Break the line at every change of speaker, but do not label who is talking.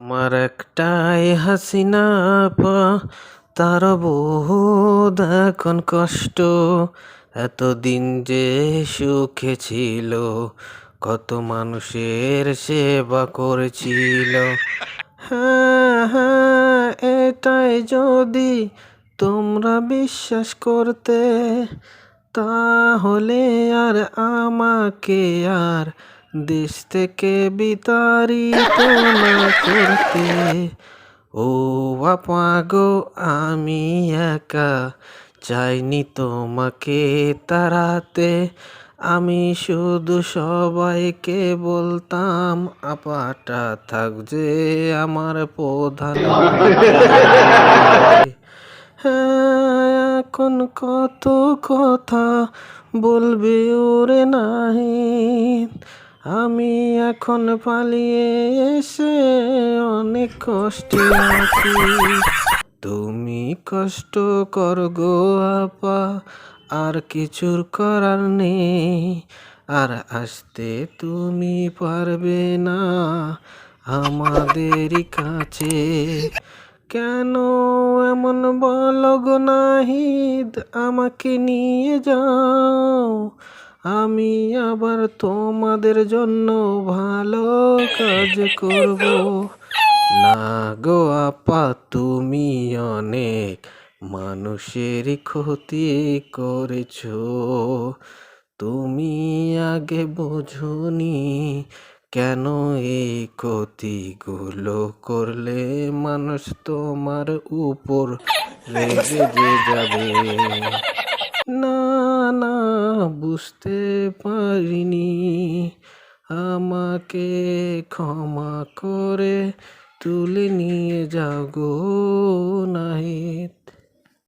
আমার একটাই হাসিনা পা তার বহুত এখন কষ্ট। এতদিন যে সুখে ছিল, কত মানুষের সেবা করেছিল। হ্যাঁ হ্যাঁ এটাই যদি তোমরা বিশ্বাস করতে, তাহলে আর আমাকে আর দেশ থেকে বিতাড়িত না করতে। ও বাপা গো, আমি একা চাইনি তোমাকে তাড়াতে। আমি শুধু সবাইকে বলতাম, আপাটা থাক যে আমার প্রধান। হ্যাঁ এখন কত কথা বলবে ওরে নাহি। আমি এখন পালিয়ে এসে অনেক কষ্টে আছি। তুমি কষ্ট কর গো আপা, আর কিছুর করার নেই। আর আসতে তুমি পারবে না আমাদেরই কাছে। কেন এমন বলো গো নাহিদ আমাকে নিয়ে যাও? আমি আবার তোমাদের জন্য ভালো কাজ করব। না গো আপা, তুমি অনেক মানুষের ক্ষতি করেছ। তুমি আগে বোঝনি কেন এই ক্ষতিগুলো করলে মানুষ তোমার উপর রেগে যাবে। না না বুঝতে পারিনি। আমাকে ক্ষমা করে তুলে নিয়ে যাও গো